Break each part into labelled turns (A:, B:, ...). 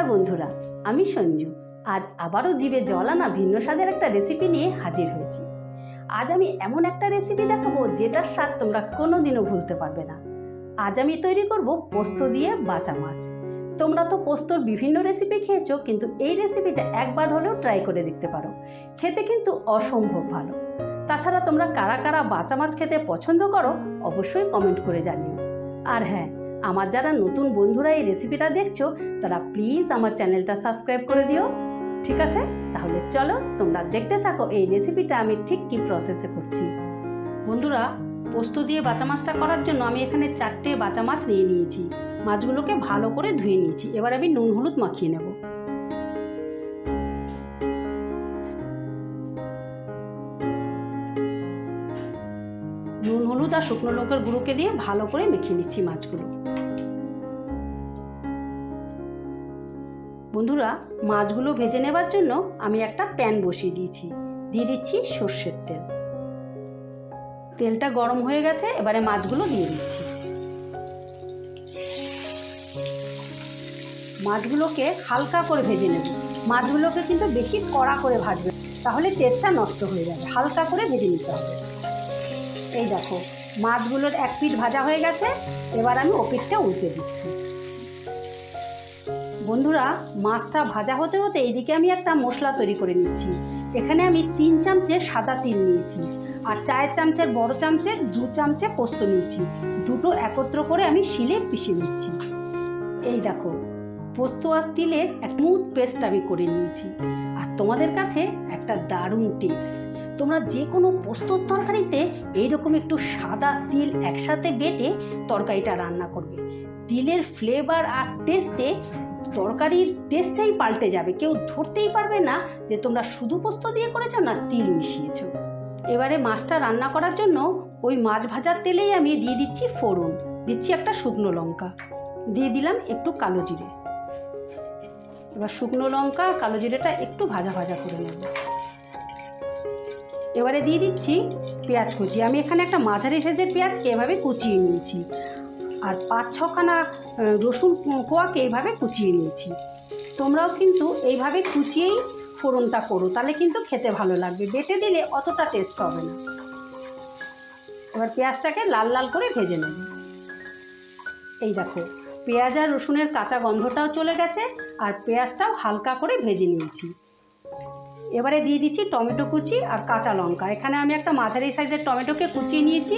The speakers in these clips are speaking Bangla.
A: নমস্কার বন্ধুরা, আমি সঞ্জু। আজ আবারও জিভে জল আনা ভিন্ন স্বাদের একটা রেসিপি নিয়ে হাজির হয়েছি। আজ আমি এমন একটা রেসিপি দেখাবো যেটার স্বাদ তোমরা কোনোদিনও ভুলতে পারবে না। আজ আমি তৈরি করব পোস্ত দিয়ে বাঁচা মাছ। তোমরা তো পোস্তর বিভিন্ন রেসিপি খেয়েছো, কিন্তু এই রেসিপিটা একবার হলেও ট্রাই করে দেখতে পারো। খেতে কিন্তু অসম্ভব ভালো। তাছাড়া তোমরা কারা কারা বাঁচা মাছ খেতে পছন্দ করো, অবশ্যই কমেন্ট করে জানিও। আর হ্যাঁ আমার যারা নতুন বন্ধুরা এই রেসিপিটা দেখছ, তারা প্লিজ আমার চ্যানেলটা সাবস্ক্রাইব করে দিও। ঠিক আছে? তাহলে চলো তোমরা দেখতে থাকো এই রেসিপিটা আমি ঠিক কী প্রসেসে করছি। বন্ধুরা, পোস্ত দিয়ে বাঁচা মাছটা করার জন্য আমি এখানে চারটে বাঁচা মাছ নিয়ে নিয়েছি। মাছগুলোকে ভালো করে ধুয়ে নিয়েছি। এবার আমি নুন হলুদ মাখিয়ে নেব। নুন হলুদ আর শুকনো লঙ্কার গুঁড়োকে দিয়ে ভালো করে মেখে নিচ্ছি মাছগুলো। বন্ধুরা, মাছগুলো ভেজে নেবার জন্য আমি একটা প্যান বসিয়ে দিয়েছি। দিয়ে দিচ্ছি সর্ষের তেল। তেলটা গরম হয়ে গেছে, এবারে মাছগুলো দিয়ে দিচ্ছি। মাছগুলোকে হালকা করে ভেজে নেব। মাছগুলোকে কিন্তু বেশি কড়া করে ভাজবে তাহলে টেস্টটা নষ্ট হয়ে যাবে। হালকা করে ভেজে নিতে হবে। এই দেখো, মাছগুলোর এক পিঠ ভাজা হয়ে গেছে, এবার আমি ও পিঠটা উল্টে দিচ্ছি। বন্ধুরা, মাছটা ভাজা হতে হতে এইদিকে আমি একটা মশলা তৈরি করে নিচ্ছি এখানে আমি তিন চামচে সাদা তিল নিয়েছি আর চায়ের চামচের বড় চামচের দু চামচে পোস্ত নিয়েছি। দুটো একত্র করে আমি শিলে পিষে নিচ্ছি। এই দেখো, পোস্ত আর তিলের এক স্মুথ পেস্ট আমি করে নিয়েছি। আর তোমাদের কাছে একটা দারুণ টিপস, তোমরা যে কোনো পোস্তর তরকারিতে এইরকম একটু সাদা তিল একসাথে বেটে তরকারিটা রান্না করবে। তিলের ফ্লেভার আর টেস্টে তরকারির টেস্টটাই পাল্টে যাবে। কেউ ধরতেই পারবে না যে তোমরা শুধু পোস্ত দিয়ে করেছ না তিল মিশিয়েছো। এবারে মাছটা রান্না করার জন্য ওই মাছ ভাজার তেলেই আমি দিয়ে দিচ্ছি ফোড়ন। দিচ্ছি একটা শুকনো লঙ্কা। দিয়ে দিলাম একটু কালো জিরে। এবার শুকনো লঙ্কা, কালো জিরেটা একটু ভাজা ভাজা করে নেব। এবারে দিয়ে দিচ্ছি পেঁয়াজ কুচি। আমি এখানে একটা মাঝারি সাইজের পেঁয়াজকে এভাবে কুচিয়ে নিয়েছি। আর পাঁচ ছখানা রসুন কোয়াকে এইভাবে কুচিয়ে নিয়েছি। তোমরাও কিন্তু এইভাবে কুচিয়েই ফোড়নটা করো, তাহলে কিন্তু খেতে ভালো লাগবে। বেটে দিলে অতটা টেস্ট হবে না। এবার পেঁয়াজটাকে লাল লাল করে ভেজে নেব। এই দেখো, পেঁয়াজ আর রসুনের কাঁচা গন্ধটাও চলে গেছে, আর পেঁয়াজটাও হালকা করে ভেজে নিয়েছি। এবারে দিয়ে দিচ্ছি টমেটো কুচি আর কাঁচা লঙ্কা। এখানে আমি একটা মাঝারি সাইজের টমেটোকে কুচিয়ে নিয়েছি,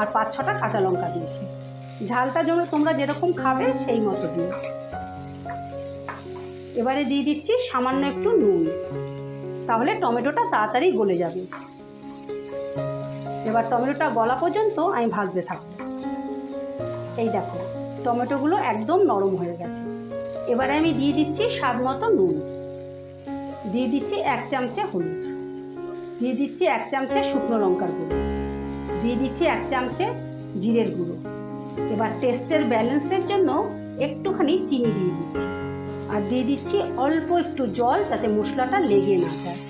A: আর পাঁচ ছটা কাঁচা লঙ্কা দিয়েছি। ঝালটা যেন তোমরা যেরকম খাবে সেই মতো দিও। এবারে দিয়ে দিচ্ছি সামান্য একটু নুন। তাহলে টমেটোটা তাড়াতাড়ি গলে যাবে। এবার টমেটোটা গলা পর্যন্ত আমি ভাজতে থাকব। এই দেখো, টমেটোগুলো একদম নরম হয়ে গেছে। এবারে আমি দিয়ে দিচ্ছি স্বাদ মতো নুন। দিয়ে দিচ্ছি এক চামচে হলুদ। দিয়ে দিচ্ছি এক চামচে শুকনো লঙ্কার গুঁড়ো। দিয়ে দিচ্ছি এক চামচে জিরের গুঁড়ো। এবার টেস্টের ব্যালেন্সের জন্য একটুখানি চিনি দিয়ে দিচ্ছি। আর দিয়ে দিচ্ছি অল্প একটু জল যাতে মশলাটা লেগে না যায়।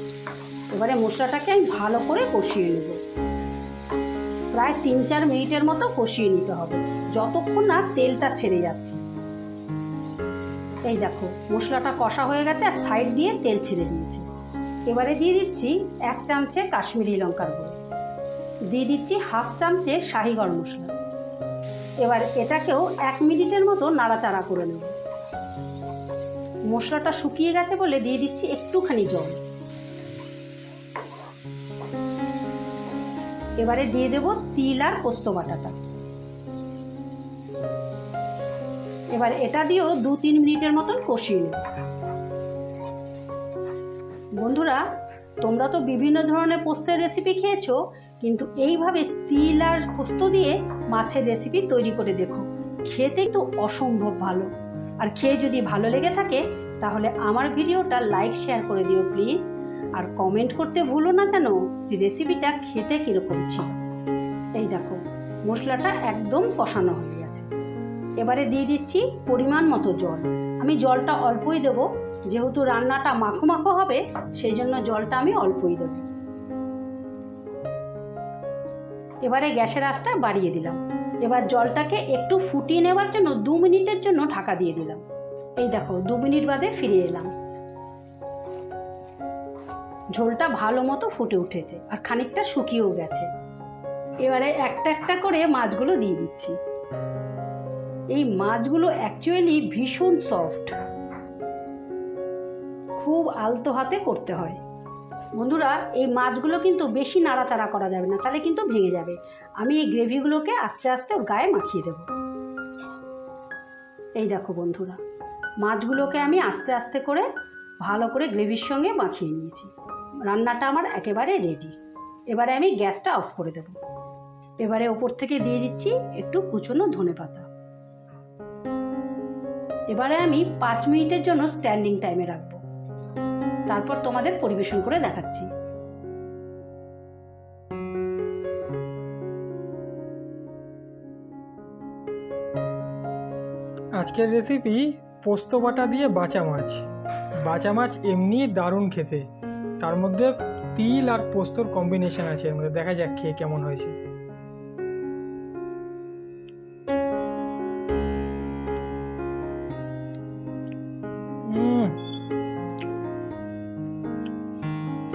A: এবারে মশলাটাকে আমি ভালো করে কষিয়ে নেব। প্রায় তিন চার মিনিটের মতো কষিয়ে নিতে হবে। যতক্ষণ না তেলটা ছেড়ে যাচ্ছে। এই দেখো, মশলাটা কষা হয়ে গেছে আর সাইড দিয়ে তেল ছেড়ে দিয়েছে। এবারে দিয়ে দিচ্ছি এক চামচে কাশ্মীরি লঙ্কার গুঁড়ো। দিয়ে দিচ্ছি হাফ চামচে শাহি গরম মশলা। এবার এটাকেও এক মিনিটের মতো নাড়াচাড়া করে নেব। মশলাটা শুকিয়ে গেছে বলে দিয়ে দিচ্ছি একটুখানি জল। এবারে দিয়ে দেব তিল আর পোস্ত বাটাটা। এবার এটা দিয়েও দু তিন মিনিটের মতন কষিয়ে নেব। বন্ধুরা, তোমরা তো বিভিন্ন ধরনের পোস্তের রেসিপি খেয়েছো, কিন্তু এইভাবে তিল আর পোস্ত দিয়ে মাছের রেসিপি তৈরি করে দেখো। খেতে তো অসম্ভব ভালো। আর খেয়ে যদি ভালো লেগে থাকে, তাহলে আমার ভিডিওটা লাইক শেয়ার করে দিও প্লিজ আর কমেন্ট করতে ভুলো না যেন যে রেসিপিটা খেতে কীরকম ছিল। এই দেখো, মশলাটা একদম কষানো হয়ে গেছে। এবারে দিয়ে দিচ্ছি পরিমাণ মতো জল। আমি জলটা অল্পই দেব, যেহেতু রান্নাটা মাখো মাখো হবে, সেই জন্য জলটা আমি অল্পই দেব। এবারে গ্যাসের আঁচটা বাড়িয়ে দিলাম। এবার জলটাকে একটু ফুটিয়ে নেওয়ার জন্য দু মিনিটের জন্য ঢাকা দিয়ে দিলাম। এই দেখো, দু মিনিট বাদে ফিরে এলাম। ঝোলটা ভালো মতো ফুটে উঠেছে আর খানিকটা শুকিয়েও গেছে। এবারে একটা একটা করে মাছগুলো দিয়ে দিচ্ছি। এই মাছগুলো অ্যাকচুয়ালি ভীষণ সফট খুব আলতো হাতে করতে হয়। বন্ধুরা, এই মাছগুলো কিন্তু বেশি নাড়াচাড়া করা যাবে না, তাহলে কিন্তু ভেঙে যাবে। আমি এই গ্রেভিগুলোকে আস্তে আস্তে ওর গায়ে মাখিয়ে দেব। এই দেখো বন্ধুরা, মাছগুলোকে আমি আস্তে আস্তে করে ভালো করে গ্রেভির সঙ্গে মাখিয়ে নিয়েছি। রান্নাটা আমার একেবারে রেডি এবারে আমি গ্যাসটা অফ করে দেব। এবারে ওপর থেকে দিয়ে দিচ্ছি একটু কুচনো ধনে পাতা। এবারে আমি পাঁচ মিনিটের জন্য স্ট্যান্ডিং টাইমে রাখব। তারপর তোমাদের পরিবেশন করে দেখাচ্ছি।
B: আজকের রেসিপি পোস্ত বাটা দিয়ে বাঁচা মাছ। বাঁচা মাছ এমনি দারুণ খেতে। তার মধ্যে তিল আর পোস্তর কম্বিনেশন আছে, এর মধ্যে দেখা যাক খেয়ে কেমন হয়েছে।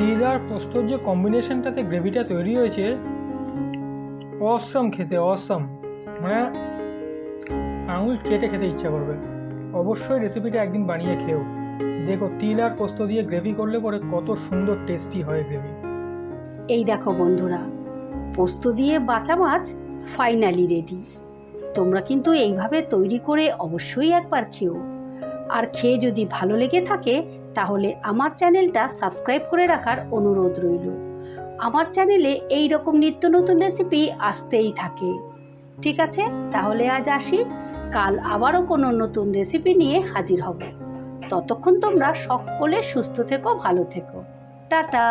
B: তিল আর পোস্তর যে কম্বিনেশনটাতে গ্রেভিটা তৈরি হয়েছে অসম খেতে অসম মানে আঙুল কেটে খেতে ইচ্ছা করবে। অবশ্যই রেসিপিটা একদিন বানিয়ে খেও দেখো তিল আর পোস্ত দিয়ে গ্রেভি করলে পরে কত সুন্দর টেস্টি হয় গ্রেভি
A: এই দেখো বন্ধুরা, পোস্ত দিয়ে বাঁচা মাছ ফাইনালি রেডি তোমরা কিন্তু এইভাবে তৈরি করে অবশ্যই একবার খেও। আর খেয়ে যদি ভালো লেগে থাকে তাহলে আমার চ্যানেলটা সাবস্ক্রাইব করে রাখার অনুরোধ রইল। আমার চ্যানেলে এই রকম নিত্য নতুন রেসিপি আসতেই থাকে। ঠিক আছে? তাহলে আজ আসি। কাল আবারও কোনো নতুন রেসিপি নিয়ে হাজির হব। ততক্ষণ তোমরা সকলে সুস্থ থেকো, ভালো থেকো। টাটা!